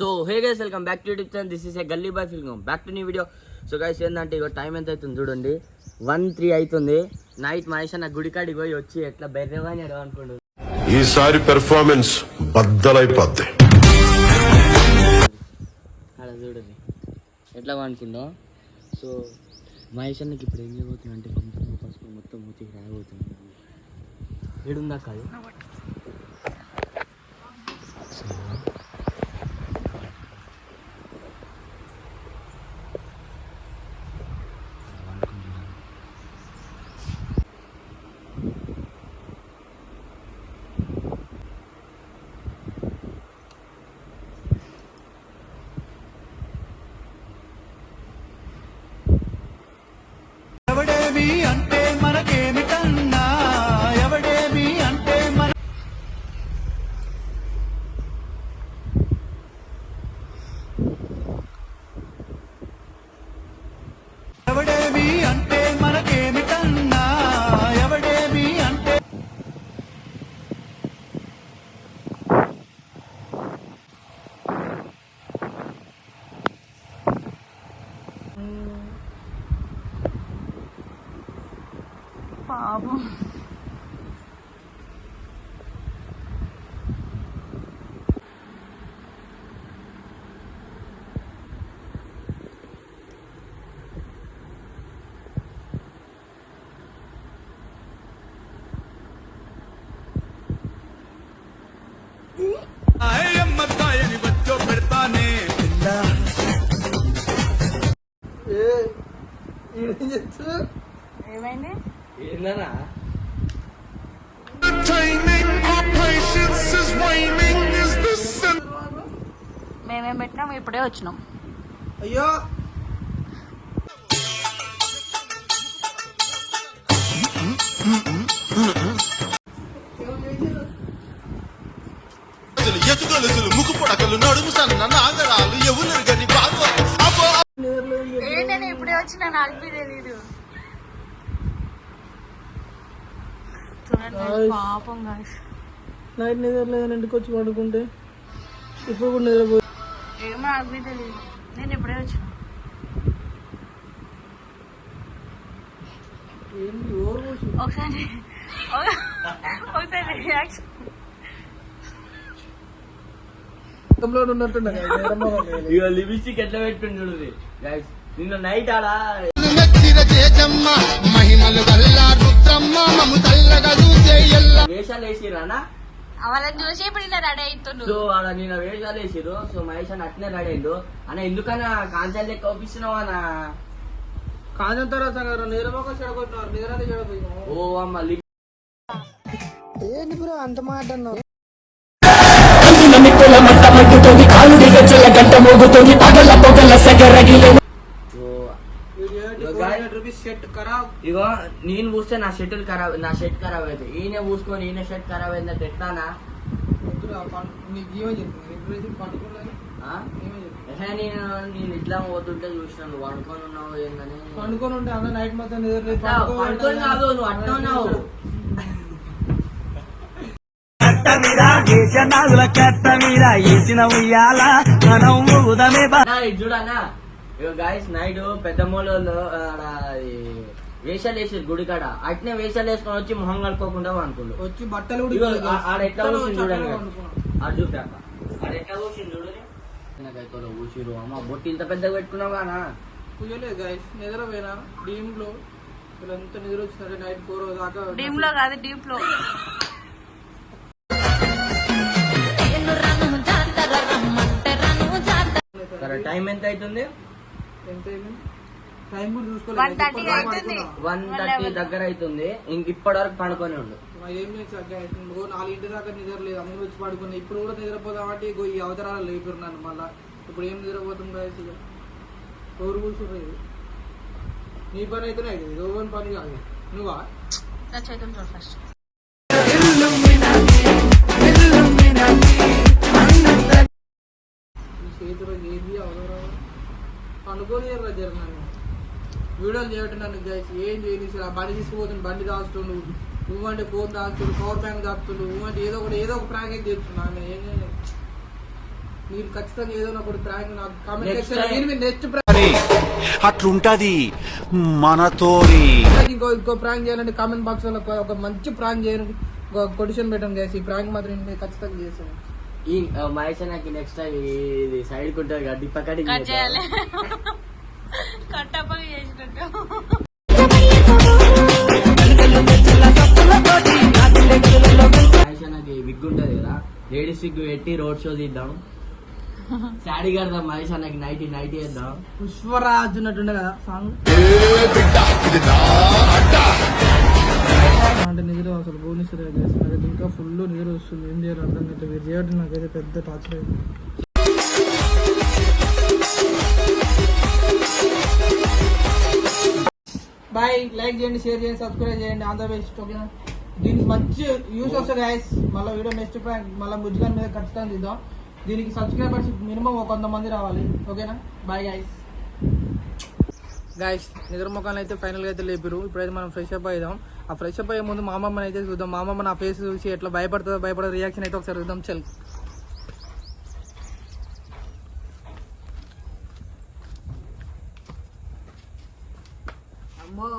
So hey guys welcome back to YouTube channel this is a Gully boy film back to new video so guys ఏంటంటే ఇక time ఎంత అవుతుంది చూడండి? One three అవుతుంది night Mahesh అన్న గుడికాడికి పోయి వచ్చి ఎట్లా బెర్రెవాని అనుకోండు. ఈసారి పెర్ఫార్మెన్స్ బద్దలైపోద్ది. అలా చూడండి. ఎట్లా అనుకుందాం సో మహేష్ అన్నకి ఇప్పుడు ఏం చేయబోతున్నా అంటే పసుపు మొత్తం మూతికి రాయబోతుంది ఏడుందా కాదు? పాపం అమ్మతాయని మేమేం పెట్టినాం ఇప్పుడే వచ్చినాం. అయ్యో! ఎతుగలుసులు ముక్కు పొడకలు నడుము సన్న నాగరాలు ఎవరు గని బాగో అబ్బో ఏంటని ఇప్పుడే వచ్చినా నాకు తెలీదు. పాపం. నైట్ నిద్ర లేదని ఇంటికి వచ్చి పడుకుంటే ఇప్పుడు కూడా ఏమో నాకు తెలియదు నేను ఇప్పుడే వచ్చిన. ఒకసారి ఒకసారి రియాక్షన్. ఇక లిప్స్టిక్ ఎట్లా పెట్టుకుని నిన్న నైట్ ఆడ వేషాలు వేసిరానా వాళ్ళని చూసి ఇప్పుడు ఇలా రెడీ సో ఆడ నిన్న వేషాలు వేసిరు సో మహేష్ అని అట్నే రెడీ అయిండు. అన్న ఎందుకన్నా కాంచాలు లెక్క ఒప్పిస్తున్నావు అన్న? కాజం తర్వాత చెడగొట్టినారు ఓ అమ్మ లిప్ ఏంటి బ్రో అంత మాట అన్నావు? ఓ షర్ట్ ఖరాబ్. ఇగో నేను పూస్తే నా షర్ట్ ఖరాబ్ నా షర్ట్ ఖరాబ్ అవుతుంది ఈయన పూసుకొని ఈయన షర్ట్ ఖరాబ్ అయిందంటే ఎట్లానా? నీకు నేను నేను ఇట్లా పోతుంటే చూసినాను ఉన్నావు ఏందని? పండుకొని ఉంటే అందరూ నైట్ మొత్తం పడుకొని కాదు నువ్వు అట్లా ఉన్నావు. దేశనాథుల కట్ట మీద వేసిన ఉయ్యాల మనం అన్నా, చూడన్నా ఇక గాయస్ నైట్ పెద్ద మూలలో వేషాలు వేసారు గుడి కాడ. అట్నే వేషాలు వేసుకొని వచ్చి మొహం కలుపుకోకుండా అనుకుండు వచ్చి బట్టలు ఆడ ఎట్లా కూర్చుని చూడండి. ఆడ చూపాక ఆడ ఎట్లా కూర్చుని నాకైతే కూర్చురు అమ్మ బొట్టి ఇంత పెద్దగా పెట్టుకున్నావు కానా? కుయ్యలేదు గైస్ నిద్ర పోయినా. డీమ్లో. వీళ్ళంతా నిద్ర వచ్చినారు నైట్ ఫోర్ దాకా డీప్లో కాదు డీప్లో. టైం ఎంత అవుతుంది? వన్ థర్టీ దగ్గర అవుతుంది. ఇంక ఇప్పటి వరకు పడుకొని ఉండు. ఏం ఇంకో నాలుగింటి దాకా నిద్ర లేదు. అందరూ వచ్చి పడుకున్నా. ఇప్పుడు కూడా నిద్రపోదామంటే ఈ అవతరాలు లేపారు నన్ను మళ్ళా. ఇప్పుడు ఏం నిద్రపోతుంది ఇక ఎవరు కూర్చున్నారు నీ పని అయితేనే అవుతుంది ఎవరి పని కాదు. నువ్వా? ఫస్ట్ ఈ చేతిలో ఏది అవసరం పండుకొని జర నన్ను వీడియోలు చేయటం నన్ను గైస్ ఏం చేయని ఆ బండి తీసుకుపోతుంది బండి దాస్తుండు నువ్వంటే ఫోన్ దాస్తుండు పవర్ బ్యాంక్ దాస్తుండు నువ్వంటే ఏదో ఒకటి ఏదో ఒక ప్రాంక్ చేస్తున్నా నేను ఏం చేయలేదు మీరు ఖచ్చితంగా ఏదో ఒకటి ప్రాంక్ నాకు కామెంట్ సెక్షన్ నెక్స్ట్ ప్రాంక్ అట్లుంటది. మనతోని ఇంకో ఇంకో ప్రాంక్ చేయాలంటే కామెంట్ బాక్స్లో ఒక- మంచి ప్రాంక్ చేయండి ఒక కొడిషన్ పెట్టండి guys. ఈ ప్రాంక్ మాత్రం నేను ఖచ్చితంగా చేస్తాను. ఈ మహేష్ అన్నకి నెక్స్ట్ టైం ఇది సైడ్ కుంటారు కదా డిప్ప కటింగ్ కట్ చేయాలి. కట్టప్పగా చేసినట్టు. మహేష్ అన్నకి విగ్ ఉంటది కదా లేడీస్ విగ్ పెట్టి రోడ్ షో తీద్దాం. శాడీ కడదాం మహేష్ అన్నకి నైట్ నైట్ వేద్దాం. పుష్పరాజ్ ఉన్నట్టుండే కదా సాంగ్ అంటే నిద్ర అసలు భువనేశ్వర్ guys. నాకైతే ఇంకా ఫుల్ నిద్ర వస్తుంది. ఏం చేయాలి అర్థం కాదు మీరు చేయడం నాకైతే పెద్ద టార్చర్ అయింది బాయ్ లైక్ చేయండి షేర్ చేయండి సబ్స్క్రైబ్ చేయండి. ఆంధ్రప్రదేశ్ ఓకేనా దీనికి మంచి యూస్ వస్తుంది గాయస్ మళ్ళీ వీడియో నెక్స్ట్ ప్రాంక్ మళ్ళీ ముజ్గాన్ మీద ఖచ్చితంగా తీద్దాం దీనికి సబ్స్క్రైబర్స్ మినిమం ఒక వంద మంది రావాలి ఓకేనా బాయ్ గాయస్ గాయస్ నిద్రముఖాలు అయితే ఫైనల్గా అయితే లేపారు ఇప్పుడైతే మనం ఫ్రెష్ అప్ అయిదాం. ఆ ఫ్రెష్ అప్ అయ్యే ముందు మా అమ్మమ్మని అయితే చూద్దాం. మా అమ్మమ్మ నా ఫేస్ చూసి ఎట్లా భయపడుతుందో భయపడే రియాక్షన్ అయితే ఒకసారి చూద్దాం. చల్. అమ్మో.